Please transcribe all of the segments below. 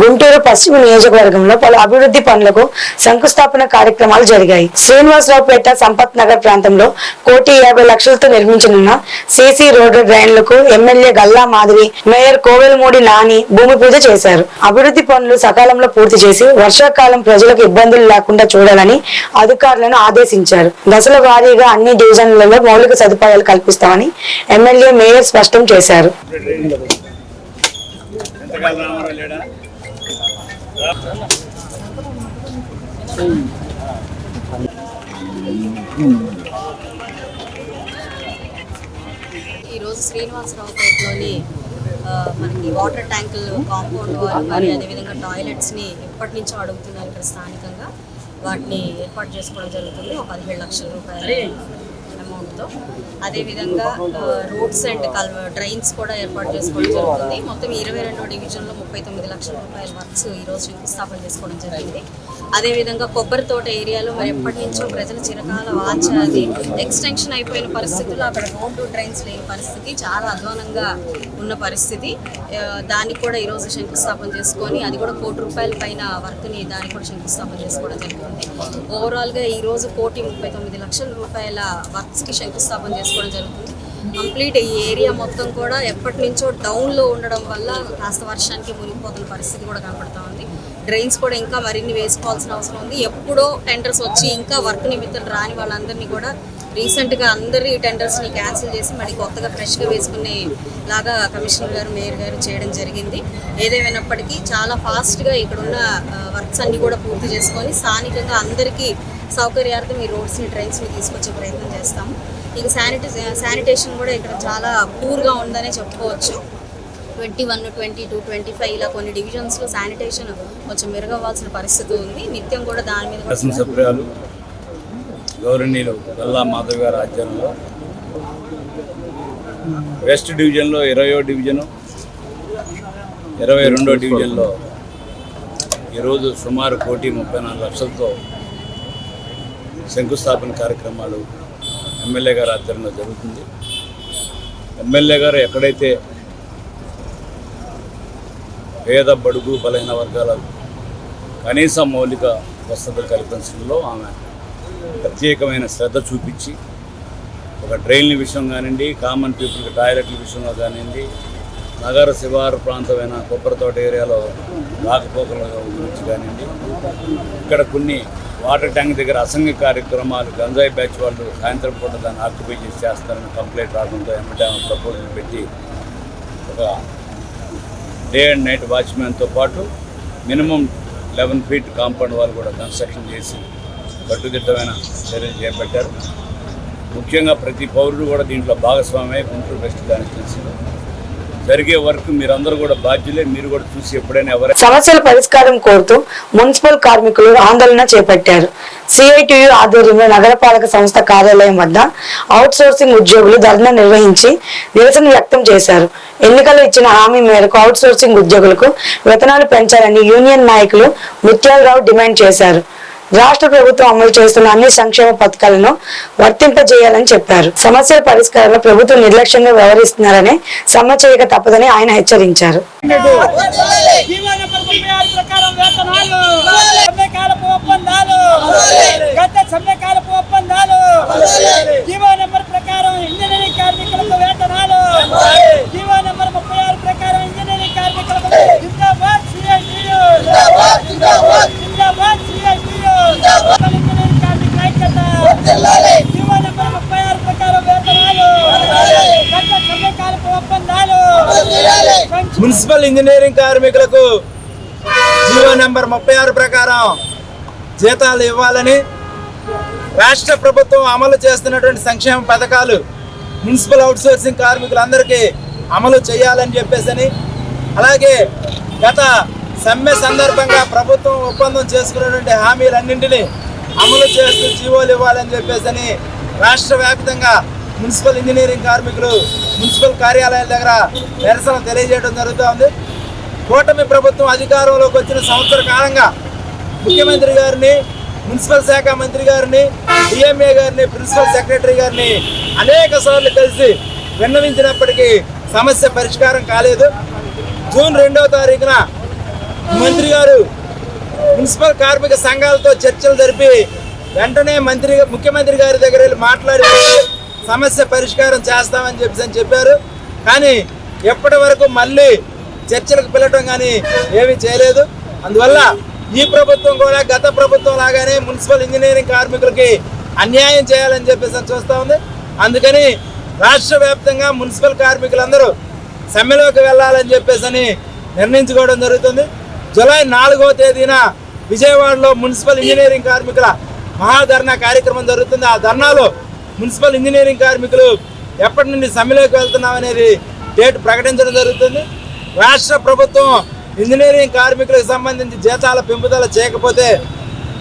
గుంటూరు పశ్చిమ నియోజకవర్గంలో పలు అభివృద్ధి పనులకు శంకుస్థాపన కార్యక్రమాలు జరిగాయి. శ్రీనివాసరావుపేట సంపత్ నగర్ ప్రాంతంలో కోటి యాభై లక్షలతో నిర్మించనున్న సీసీ రోడ్డు డ్రైన్లకు ఎమ్మెల్యే గల్లా మాధవి మేయర్ కోవెలమూడి నాని భూమి పూజ చేశారు. అభివృద్ధి పనులు సకాలంలో పూర్తి చేసి వర్షాకాలం ప్రజలకు ఇబ్బందులు లేకుండా చూడాలని అధికారులను ఆదేశించారు. దశల వారీగా అన్ని డివిజన్లలో మౌలిక సదుపాయాలు కల్పిస్తామని ఎమ్మెల్యే మేయర్ స్పష్టం చేశారు. ఎంతకాలం లేడా? ఈరోజు శ్రీనివాసరావుపేటలోని ఆ, మనకి వాటర్ ట్యాంకులు కాంపౌండ్ వాల్ మరి అదేవిధంగా టాయిలెట్స్ని ఎప్పటి నుంచో అడుగుతున్నారు ఇక్కడ స్థానికంగా. వాటిని ఏర్పాటు చేసుకోవడం జరుగుతుంది. ఒక పదిహేడు లక్షల రూపాయలు అమౌంట్తో అదేవిధంగా రోడ్స్ అండ్ కల్వ డ్రైన్స్ కూడా ఏర్పాటు చేసుకోవడం జరుగుతుంది. మొత్తం ఇరవై రెండు డివిజన్లో ముప్పై తొమ్మిది లక్షల రూపాయల వర్క్స్ ఈరోజు శంకుస్థాపన చేసుకోవడం జరిగింది. అదేవిధంగా కొబ్బరి తోట ఏరియాలో మరి ఎప్పటి నుంచో ప్రజల చిరకాల వాంఛ అది ఎక్స్టెన్షన్ అయిపోయిన పరిస్థితుల్లో అక్కడ రోడ్డు ట్రైన్స్ లేని పరిస్థితి చాలా అధ్వానంగా ఉన్న పరిస్థితి. దానికి కూడా ఈరోజు శంకుస్థాపన చేసుకొని అది కూడా కోటి రూపాయల పైన వర్క్ని దానికి కూడా శంకుస్థాపన చేసుకోవడం జరుగుతుంది. ఓవరాల్గా ఈరోజు కోటి ముప్పై తొమ్మిది లక్షల రూపాయల వర్క్స్కి శంకుస్థాపన చేసుకోవడం జరుగుతుంది. కంప్లీట్ ఈ ఏరియా మొత్తం కూడా ఎప్పటి నుంచో డౌన్లో ఉండడం వల్ల కాస్త వర్షానికి మునిగిపోతున్న పరిస్థితి కూడా కనపడుతూ ఉంది. డ్రైన్స్ కూడా ఇంకా మరిన్ని వేసుకోవాల్సిన అవసరం ఉంది. ఎప్పుడో టెండర్స్ వచ్చి ఇంకా వర్క్ నిమిత్తం రాని వాళ్ళందరినీ కూడా రీసెంట్గా అందరి టెండర్స్ని క్యాన్సిల్ చేసి మళ్ళీ కొత్తగా ఫ్రెష్గా వేసుకునే లాగా కమిషనర్ గారు మేయర్ గారు చేయడం జరిగింది. ఏదేమైనప్పటికీ చాలా ఫాస్ట్గా ఇక్కడున్న వర్క్స్ అన్నీ కూడా పూర్తి చేసుకొని స్థానికంగా అందరికీ సౌకర్యార్థం ఈ రోడ్స్ని ట్రైన్స్ని తీసుకొచ్చే ప్రయత్నం చేస్తాము. ఇక శానిటై శానిటేషన్ కూడా ఇక్కడ చాలా పూర్గా ఉందనే చెప్పుకోవచ్చు. Twenty one twenty two twenty five ఇలా కొన్ని డివిజన్స్లో శానిటేషన్ కొంచెం మెరుగవ్వాల్సిన పరిస్థితి ఉంది. నిత్యం కూడా దాని మీద కూడా గౌరవనీయులు గల్లా మాధవ్ గారి ఆధ్వర్యంలో వెస్ట్ డివిజన్లో ఇరవయో డివిజను ఇరవై రెండో డివిజన్లో ఈరోజు సుమారు కోటి ముప్పై నాలుగు లక్షలతో శంకుస్థాపన కార్యక్రమాలు ఎమ్మెల్యే గారి ఆధ్వర్యంలో జరుగుతుంది. ఎమ్మెల్యే గారు ఎక్కడైతే పేద బడుగు బలహీన వర్గాల కనీస మౌలిక వసతులు కల్పించడంలో ఆమె ప్రత్యేకమైన శ్రద్ధ చూపించి ఒక డ్రైన్ల విషయం కానివ్వండి కామన్ పీపుల్కి టాయిలెట్ల విషయంలో కానివ్వండి నగర శివారు ప్రాంతమైన కొబ్బరితోట ఏరియాలో రాకపోకల గురించి కానివ్వండి. ఇక్కడ కొన్ని వాటర్ ట్యాంక్ దగ్గర అసంఘ కార్యక్రమాలు గంజాయి బ్యాచ్ వాళ్ళు సాయంత్రం పూట దాన్ని ఆక్యుపై చేసి చేస్తారని కంప్లైంట్ రావడంతో ఎమ్మటే ఆమె ప్రపోజల్ పెట్టి ఒక డే అండ్ నైట్ వాచ్మెన్తో పాటు మినిమం లెవెన్ ఫీట్ కాంపౌండ్ వాళ్ళు కూడా కన్స్ట్రక్షన్ చేసి కట్టుదిట్టమైన చర్యలు చేపట్టారు. ముఖ్యంగా ప్రతి పౌరుడు కూడా దీంట్లో భాగస్వామి అయి గుంటూరు వెస్ట్ కాన్స్టిట్యున్సీలో జరిగే వర్క్ మీరందరూ కూడా బాధ్యులే మీరు కూడా చూసి ఎప్పుడైనా ఎవరైనా సమస్యల పరిష్కారం కోరుతూ మున్సిపల్ కార్మికులు ఆందోళన చేపట్టారు. సిఐటియు ఆధ్వర్యంలో నగరపాలక సంస్థ కార్యాలయం వద్ద అవుట్ సోర్సింగ్ ఉద్యోగులు ధర్నా నిర్వహించి నిరసన వ్యక్తం చేశారు. ఎన్నికలు ఇచ్చిన హామీ మేరకు అవుట్ సోర్సింగ్ ఉద్యోగులకు వేతనాలు పెంచాలని యూనియన్ నాయకులు ముత్యాలరావు డిమాండ్ చేశారు. రాష్ట్ర ప్రభుత్వం అమలు చేస్తున్న అన్ని సంక్షేమ పథకాలను వర్తింపజేయాలని చెప్పారు. సమస్యల పరిష్కారంలో ప్రభుత్వం నిర్లక్ష్యంగా వ్యవహరిస్తున్నారని సమ్మె చేయక తప్పదని ఆయన హెచ్చరించారు. ముప్పై ఆరు ప్రకారం వేతనాలు సమ్మెకాలపు ఒప్పందాలు గత సమ్మెకాలపు ఒప్పందాలు జీవో నెంబర్ ప్రకారం ఇంజనీరింగ్ కార్మికులకు వేతనాలు జీవో నెంబర్ ముప్పై ఆరు ప్రకారం ఇంజనీరింగ్ కార్మికులకు జిందాబాద్ సిఐటియు జిందాబాద్ సిఐటియు ఇంజనీరింగ్ కార్మికుల ఐక్యత జీవో నెంబర్ ముప్పై ఆరు ప్రకారం వేతనాలు గత సమ్మెకాలపు ఒప్పందాలు మున్సిపల్ ఇంజనీరింగ్ కార్మికులకు జీవో నెంబర్ ముప్పై ఆరు ప్రకారం జీతాలు ఇవ్వాలని రాష్ట్ర ప్రభుత్వం అమలు చేస్తున్నటువంటి సంక్షేమ పథకాలు మున్సిపల్ అవుట్సోర్సింగ్ కార్మికులందరికీ అమలు చేయాలని చెప్పేసి అలాగే గత సమ్మె సందర్భంగా ప్రభుత్వం ఒప్పందం చేసుకున్నటువంటి హామీలన్నింటినీ అమలు చేస్తూ జీవోలు ఇవ్వాలని చెప్పేసి రాష్ట్ర వ్యాప్తంగా మున్సిపల్ ఇంజనీరింగ్ కార్మికులు మున్సిపల్ కార్యాలయాల దగ్గర నిరసన తెలియజేయడం జరుగుతూ ఉంది కూటమి ప్రభుత్వం అధికారంలోకి వచ్చిన సంవత్సర కాలంగా ముఖ్యమంత్రి గారిని మున్సిపల్ శాఖ మంత్రి గారిని డిఎంఏ గారిని ప్రిన్సిపల్ సెక్రటరీ గారిని అనేక సార్లు కలిసి విన్నవించినప్పటికీ సమస్య పరిష్కారం కాలేదు. జూన్ రెండవ తారీఖున మంత్రి గారు మున్సిపల్ కార్మిక సంఘాలతో చర్చలు జరిపి వెంటనే మంత్రి ముఖ్యమంత్రి గారి దగ్గర వెళ్ళి మాట్లాడి సమస్య పరిష్కారం చేస్తామని చెప్పేసి అని చెప్పారు. కానీ ఎప్పటి వరకు మళ్ళీ చర్చలకు పిలవటం కానీ ఏమీ చేయలేదు. అందువల్ల ఈ ప్రభుత్వం కూడా గత ప్రభుత్వం లాగానే మున్సిపల్ ఇంజనీరింగ్ కార్మికులకి అన్యాయం చేయాలని చెప్పేసి అని చూస్తూ ఉంది. అందుకని రాష్ట్ర వ్యాప్తంగా మున్సిపల్ కార్మికులందరూ సమ్మెలోకి వెళ్ళాలని చెప్పేసి నిర్ణయించుకోవడం జరుగుతుంది. జూలై నాలుగవ తేదీన విజయవాడలో మున్సిపల్ ఇంజనీరింగ్ కార్మికుల మహాధర్నా కార్యక్రమం జరుగుతుంది. ఆ ధర్నాలో మున్సిపల్ ఇంజనీరింగ్ కార్మికులు ఎప్పటి నుండి సమ్మెలోకి వెళ్తున్నాం అనేది డేట్ ప్రకటించడం జరుగుతుంది. రాష్ట్ర ప్రభుత్వం ఇంజనీరింగ్ కార్మికులకు సంబంధించి జీతాల పెంపుదల చేయకపోతే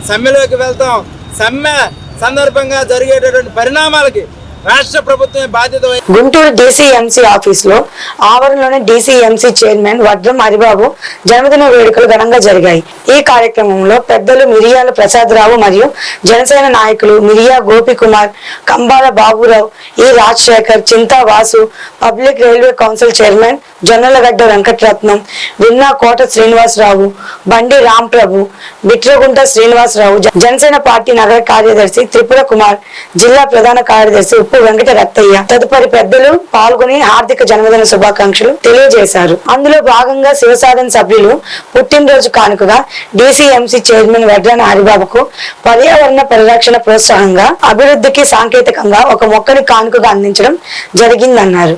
సమ్మెలోకి వెళ్తాం. సమ్మె సందర్భంగా జరిగేటటువంటి పరిణామాలకి రాష్ట్ర ప్రభుత్వమే బాధ్యత గుంటూరు డీసీఎంసీ ఆఫీస్లో ఆవరణలోని డీసీఎంసీ చైర్మన్ వడ్రం హరిబాబు జన్మదిన వేడుకలు ఘనంగా జరిగాయి. ఈ కార్యక్రమంలో పెద్దలు మిరియాల ప్రసాదరావు మరియు జనసేన నాయకులు మిరియా గోపికుమార్ కంబాల బాబురావు ఈ Rajasekhar Chinta Vasu public railway council chairman Jonnalagadda Venkataratnam విన్నా కోట శ్రీనివాసరావు బండి రాంప్రభు బిట్రగుంట శ్రీనివాసరావు జనసేన పార్టీ నగర కార్యదర్శి త్రిపుర కుమార్ జిల్లా ప్రధాన కార్యదర్శి ఉప్పు వెంకట రత్తయ్య తదుపరి పెద్దలు పాల్గొని హార్దిక జన్మదిన శుభాకాంక్షలు తెలియజేశారు. అందులో భాగంగా శివసాధన సభ్యులు పుట్టినరోజు కానుకగా డిసిఎంసీ చైర్మన్ వడ్రాన హరిబాబుకు పర్యావరణ పరిరక్షణ ప్రోత్సాహంగా అభివృద్ధికి సాంకేతికంగా ఒక మొక్కని కానుకగా అందించడం జరిగిందన్నారు.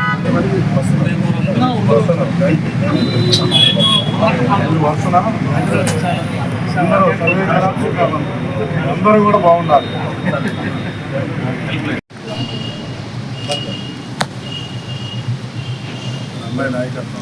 అందరూ కూడా బాగుండాలి అమ్మాయి నాయకత్వం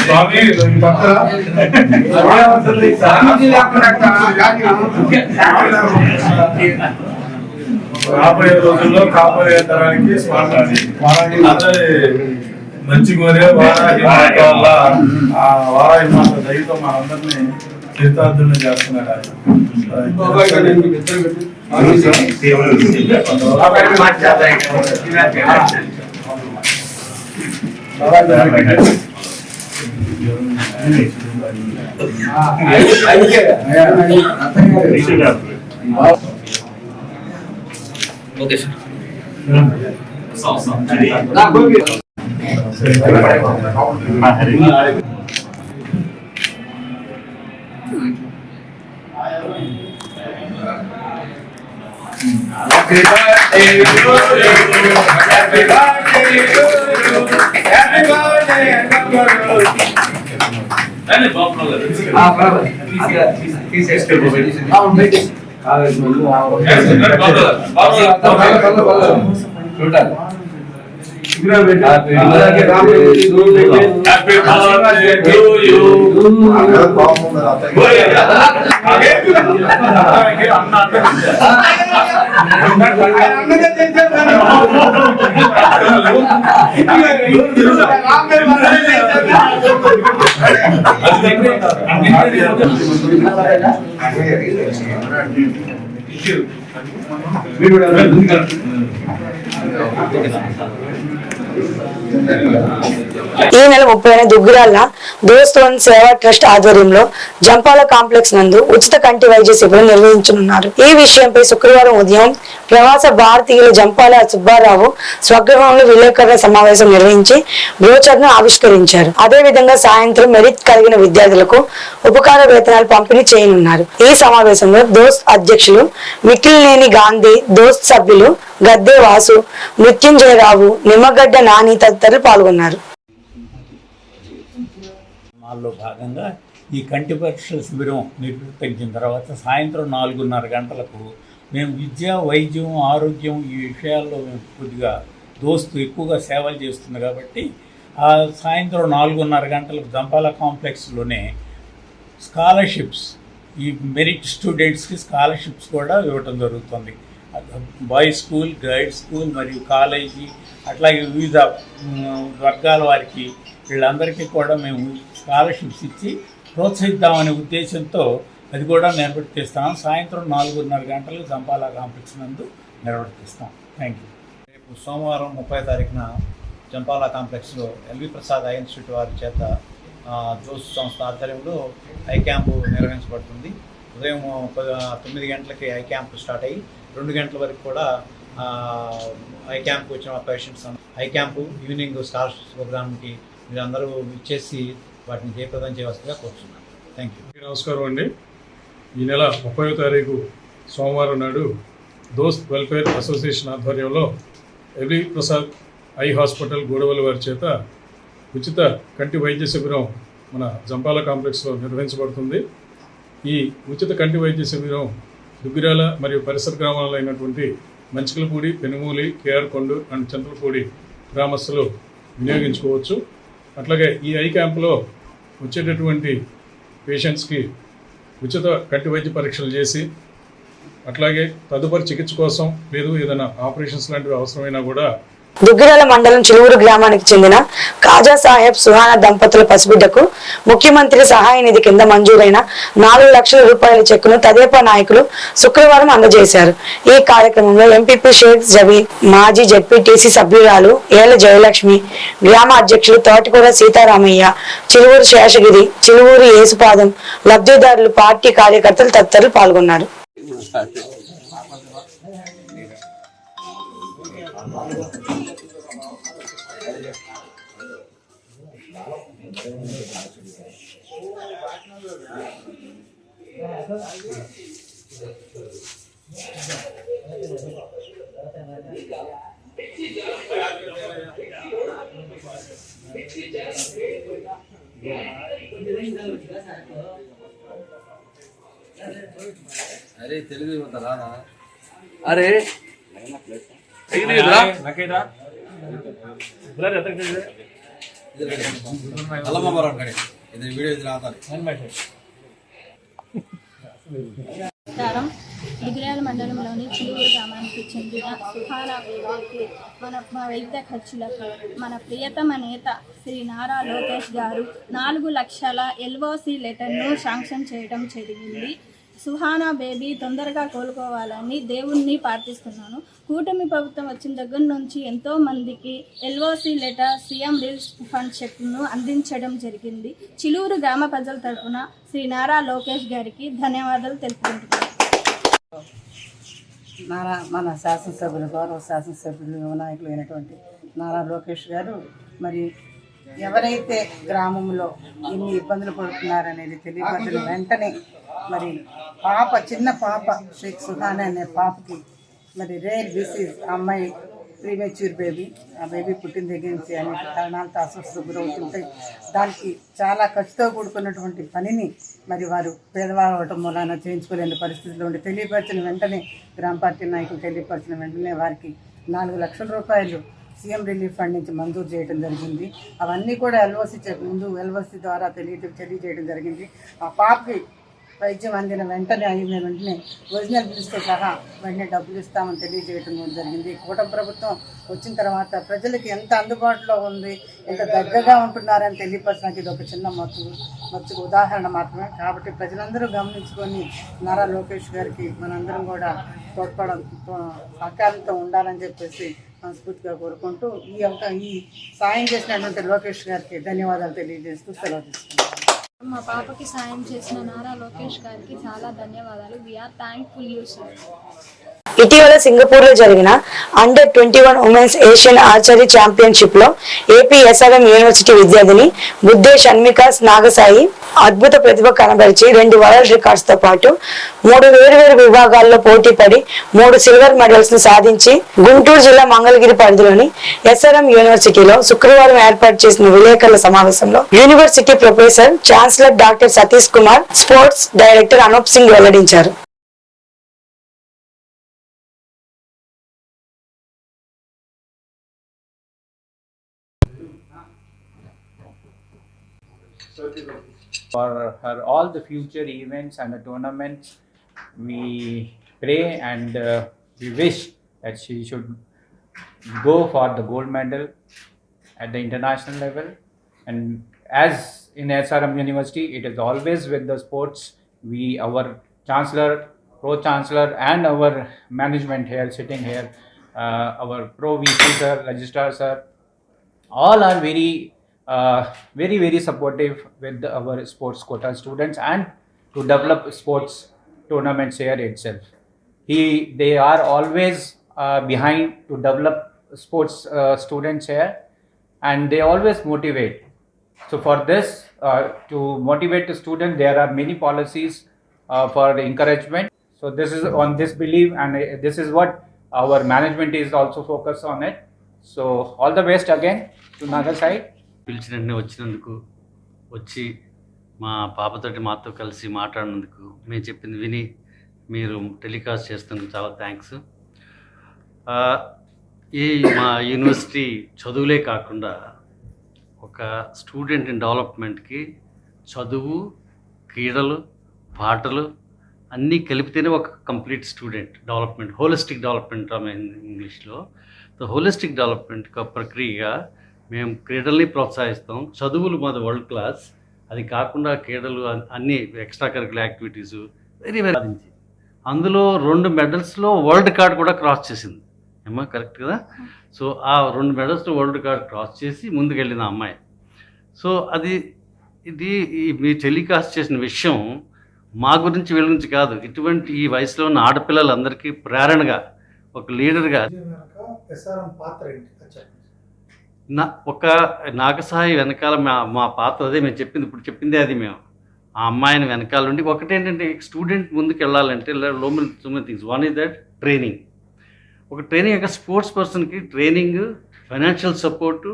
స్వామి రాబోయే రోజుల్లో కాబోయే తరానికి స్వామి అందరి మంచి కోరే వారాహి మాత వల్ల ఆ వారాహి మాత దయతో మనందరినీ తీర్థార్థుల్ని చేస్తున్నాడు ఆయన okay sir happy birthday to you happy birthday to you happy birthday అన్నగారు అన్న బాపుల గారు ఆ బరాబర్ తీసేస్తే పోయింది ఆ ఉండండి ఆ బాపుల బాపుల చూడాలి Happy birthday to you. మీరు కూడా 드리겠습니다. ఈ నెల ముప్పైన దుగ్గురాల దోస్తోన్ సేవా ట్రస్ట్ ఆధ్వర్యంలో జంపాల కాంప్లెక్స్ నందు ఉచిత కంటి వైద్య శిబిరం నిర్వహించనున్నారు. ఈ విషయంపై శుక్రవారం ఉదయం ప్రవాస భారతీయులు జంపాల సుబ్బారావు స్వగృహంలో విలేకరుల సమావేశం నిర్వహించి బ్రోచర్ను ఆవిష్కరించారు. అదే విధంగా సాయంత్రం మెరిట్ కలిగిన విద్యార్థులకు ఉపకార వేతనాలు పంపిణీ చేయనున్నారు. ఈ సమావేశంలో దోస్త్ అధ్యక్షులు మిక్కిలినేని గాంధీ దోస్త్ సభ్యులు గద్దె వాసు మృత్యుంజయరావు నిమ్మగడ్డ నాని తదితరులు పాల్గొన్నారు. మాల్లో భాగంగా ఈ కంటి పరీక్షల శిబిరం నిర్వర్తించిన తర్వాత సాయంత్రం నాలుగున్నర గంటలకు మేము విద్య వైద్యం ఆరోగ్యం ఈ విషయాల్లో మేము కొద్దిగా దోస్తు ఎక్కువగా సేవలు చేస్తుంది కాబట్టి ఆ సాయంత్రం నాలుగున్నర గంటలకు దంపాల కాంప్లెక్స్లోనే స్కాలర్షిప్స్ ఈ మెరిట్ స్టూడెంట్స్కి స్కాలర్షిప్స్ కూడా ఇవ్వటం జరుగుతుంది. బాయ్ స్కూల్ గర్ల్స్ స్కూల్ మరియు కాలేజీ అట్లాగే వివిధ వర్గాల వారికి వీళ్ళందరికీ కూడా మేము స్కాలర్షిప్స్ ఇచ్చి ప్రోత్సహిద్దామనే ఉద్దేశంతో అది కూడా నిర్వర్తిస్తాం సాయంత్రం నాలుగున్నర గంటలకు జంపాలా కాంప్లెక్స్ నందు నిర్వర్తిస్తాం థ్యాంక్ యూ. రేపు సోమవారం ముప్పై తారీఖున జంపాలా కాంప్లెక్స్లో ఎల్వి ప్రసాద్ ఐ ఇన్స్టిట్యూట్ వారి చేత జోస్ సంస్థ ఆధ్వర్యంలో ఐ క్యాంపు నిర్వహించబడుతుంది. ఉదయం తొమ్మిది గంటలకి ఐ క్యాంప్ స్టార్ట్ అయ్యి రెండు గంటల వరకు కూడా ఐ క్యాంప్కి వచ్చిన patients eye camp evening scholarship ప్రోగ్రామ్కి మీరు అందరూ ఇచ్చేసి వాటిని జయప్రదం చేయవలసిందిగా కోరుతున్నాను థ్యాంక్ యూ నమస్కారం అండి. ఈ నెల ముప్పై తారీఖు సోమవారం నాడు దోస్త్ వెల్ఫేర్ అసోసియేషన్ ఆధ్వర్యంలో LV Prasad eye hospital Gudavalli వారి చేత ఉచిత కంటి వైద్య శిబిరం మన జంపాల కాంప్లెక్స్లో నిర్వహించబడుతుంది. ఈ ఉచిత కంటి వైద్య శిబిరం దుగ్గిరాల మరియు పరిసర గ్రామాల్లో అయినటువంటి మంచికలపూడి పెనుమూలి కేఆర్ కొండూరు అండ్ చంద్రపూడి గ్రామస్తులు వినియోగించుకోవచ్చు. అట్లాగే ఈ ఐ క్యాంపులో వచ్చేటటువంటి పేషెంట్స్కి ఉచిత కంటి వైద్య పరీక్షలు చేసి అట్లాగే తదుపరి చికిత్స కోసం లేదు ఏదైనా ఆపరేషన్స్ లాంటివి అవసరమైనా కూడా దుగ్గిరాల మండలం చిలువురు గ్రామానికి చెందిన కాజా సాహెబ్ సుహానా దంపతుల పసిబిడ్డకు ముఖ్యమంత్రి సహాయ నిధి కింద మంజూరైన నాలుగు లక్షల రూపాయల చెక్కును తదేపా నాయకులు శుక్రవారం అందజేశారు. ఈ కార్యక్రమంలో ఎంపీపీ షేక్ జబీ మాజీ జెడ్పీటీసీ సభ్యురాలు ఏల జయలక్ష్మి గ్రామ అధ్యక్షులు తోటకూర సీతారామయ్య చిలువూరు శేషగిరి చిలువూరు యేసుపాదం లబ్ధిదారులు పార్టీ కార్యకర్తలు తదితరులు పాల్గొన్నారు. అరే తెలుగు యువత రాదా అరే ఇది వీడియో ఇది రావాలి నమస్కారం. దిగురాల మండలంలోని చిలువూరు గ్రామానికి చెందిన సుహానా బేబీకి మన మా వైద్య ఖర్చులకు మన ప్రియతమ నేత శ్రీ నారా లోకేష్ గారు నాలుగు లక్షల ఎల్ఓసి లెటర్ను శాంక్షన్ చేయడం జరిగింది. సుహానా బేబీ తొందరగా కోలుకోవాలని దేవుణ్ణి ప్రార్థిస్తున్నాను. కూటమి ప్రభుత్వం వచ్చిన దగ్గర నుంచి ఎంతో మందికి LOC letter CM relief fund చెక్ను అందించడం జరిగింది. చిలూరు గ్రామ ప్రజల తరపున శ్రీ నారా లోకేష్ గారికి ధన్యవాదాలు తెలుపుకుంటున్నాను. నారా మన శాసనసభ్యులు గౌరవ శాసనసభ్యులు నాయకులు అయినటువంటి నారా లోకేష్ గారు మరి ఎవరైతే గ్రామంలో ఇన్ని ఇబ్బందులు పడుతున్నారనేది తెలియపరిచిన వెంటనే మరి పాప చిన్న పాప షేక్ సుహానా అనే పాపకి మరి రేర్ డిసీజ్ అమ్మాయి ప్రీమెచ్యూర్ బేబీ ఆ బేబీ పుట్టిన దగ్గర నుంచి అనేక కారణాలతో అస్వస్థత గురవుతుంటాయి. దానికి చాలా ఖర్చుతో కూడుకున్నటువంటి పనిని మరి వారు పేదవారు అవటం మూలాన చేయించుకోలేని పరిస్థితిలో ఉండి తెలియపరిచిన వెంటనే గ్రామ పార్టీ నాయకులు తెలియపరిచిన వెంటనే వారికి నాలుగు లక్షల రూపాయలు సీఎం రిలీఫ్ ఫండ్ నుంచి మంజూరు చేయడం జరిగింది. అవన్నీ కూడా ఎల్ఓసి ముందు ఎల్ఓసి ద్వారా తెలియ తెలియజేయడం జరిగింది. ఆ పాపకి వైద్యం అందిన వెంటనే అయిన వెంటనే ఒరిజినల్ బిల్స్తో సహా వెంటనే డబ్బులు ఇస్తామని తెలియజేయడం జరిగింది. కూటమి ప్రభుత్వం వచ్చిన తర్వాత ప్రజలకు ఎంత అందుబాటులో ఉంది ఎంత దగ్గరగా ఉంటున్నారని తెలియపరచడానికి ఇది ఒక చిన్న మత్తు మత్తుకు ఉదాహరణ మాత్రమే. కాబట్టి ప్రజలందరూ గమనించుకొని నారా లోకేష్ గారికి మనందరం కూడా తోడ్పడం సహకారంతో ఉండాలని చెప్పేసి మనస్ఫూర్తిగా కోరుకుంటూ ఈ యొక్క ఈ సాయం చేసినటువంటి లోకేష్ గారికి ధన్యవాదాలు తెలియజేస్తూ సెలవు తీసుకుంటాను మా పాపకి సాయం చేసిన నారా లోకేష్ గారికి చాలా ధన్యవాదాలు. వీఆర్ థ్యాంక్ఫుల్ యూ సార్ ఇటీవల సింగపూర్లో జరిగిన under twenty one women's Asian archery ఛాంపియన్షిప్లో AP SRM university విద్యార్థిని బుద్ధే షణ్మికాస్ నాగసాయి అద్భుత ప్రతిభ కనబరిచి రెండు వరల్డ్ రికార్డ్స్తో పాటు మూడు వేరువేరు విభాగాల్లో పోటీ పడి మూడు సిల్వర్ మెడల్స్ను సాధించి గుంటూరు జిల్లా మంగళగిరి పరిధిలోని ఎస్ఆర్ఎం యూనివర్సిటీలో శుక్రవారం ఏర్పాటు చేసిన విలేకరుల సమావేశంలో university professor chancellor doctor Satish Kumar sports director Anoop Singh వెల్లడించారు. For her all the future events and the tournaments. We pray and uh, we wish that she should go for the gold medal at the international level. And as in SRM University, it is always with the sports. We, our chancellor, pro chancellor, and our management here sitting here, uh, our pro VC sir, registrar sir, all are very uh, very very supportive with our sports quota students and to develop sports tournaments here itself. He they are always uh, behind to develop sports uh, students here and they always motivate. So for this uh, to motivate the student there are many policies uh, for encouragement. So this is on this belief and this is what our management is also focused on it. So all the best again to naga side పిలిచిన వెంటనే వచ్చినందుకు వచ్చి మా పాపతోటి మాతో కలిసి మాట్లాడినందుకు మేము చెప్పింది విని మీరు టెలికాస్ట్ చేస్తున్నందుకు చాలా థ్యాంక్స్. ఈ మా యూనివర్సిటీ చదువులే కాకుండా ఒక స్టూడెంట్ డెవలప్మెంట్కి చదువు క్రీడలు పాటలు అన్నీ కలిపితేనే ఒక complete student development holistic development ఇంగ్లీష్లో. ద హోలిస్టిక్ డెవలప్మెంట్ ఒక ప్రక్రియగా మేము క్రీడల్ని ప్రోత్సహిస్తాం. చదువులు మాది వరల్డ్ క్లాస్. అది కాకుండా క్రీడలు అన్ని extra curricular activities very very సాధించి అందులో రెండు మెడల్స్లో వరల్డ్ కార్డ్ కూడా క్రాస్ చేసింది. ఏమా కరెక్ట్ కదా? సో ఆ రెండు మెడల్స్లో వరల్డ్ కార్డ్ క్రాస్ చేసి ముందుకెళ్ళిన అమ్మాయి. సో అది ఇది మీ టెలికాస్ట్ చేసిన విషయం మా గురించి వీళ్ళ గురించి కాదు. ఇటువంటి ఈ వయసులో ఉన్న ఆడపిల్లలందరికీ ప్రేరణగా ఒక లీడర్గా నా ఒక నాగసాయి వెనకాల మా మా పాత్ర అదే మేము చెప్పింది ఇప్పుడు చెప్పిందే అది మేము. ఆ అమ్మాయిని వెనకాల నుండి ఒకటేంటంటే స్టూడెంట్ ముందుకు వెళ్ళాలంటే లోమల్ so many things one is that training ఒక ట్రైనింగ్ యొక్క స్పోర్ట్స్ పర్సన్కి training financial support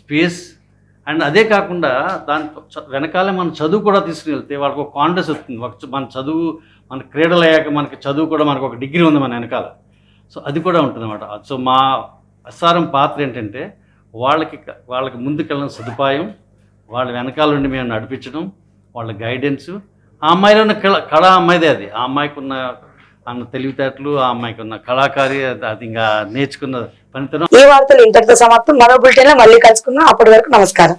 space and అదే కాకుండా దాని వెనకాలే మన చదువు కూడా తీసుకుని వెళ్తే వాళ్ళకి ఒక కాన్ఫిడెన్స్ వస్తుంది. ఒక మన చదువు మన క్రీడలు అయ్యాక మనకి చదువు కూడా మనకు ఒక డిగ్రీ ఉంది మన వెనకాల. సో అది కూడా ఉంటుంది అనమాట సో మా ఎస్ఆర్ఎం పాత్ర ఏంటంటే వాళ్ళకి వాళ్ళకి ముందుకెళ్ళిన సదుపాయం వాళ్ళ వెనకాల నుండి మేము నడిపించడం వాళ్ళ గైడెన్స్. ఆ అమ్మాయిలో ఉన్న కళ కళ అమ్మాయిదే అది. ఆ అమ్మాయికి ఉన్న అన్న తెలివితేటలు ఆ అమ్మాయికి ఉన్న కళాకారి అది ఇంకా నేర్చుకున్న పనితనం. ఈ వార్తలు ఇంతటితో సమాప్తం. మరో బులెటిన్ మళ్ళీ కలుసుకుందాం. అప్పటి వరకు నమస్కారం.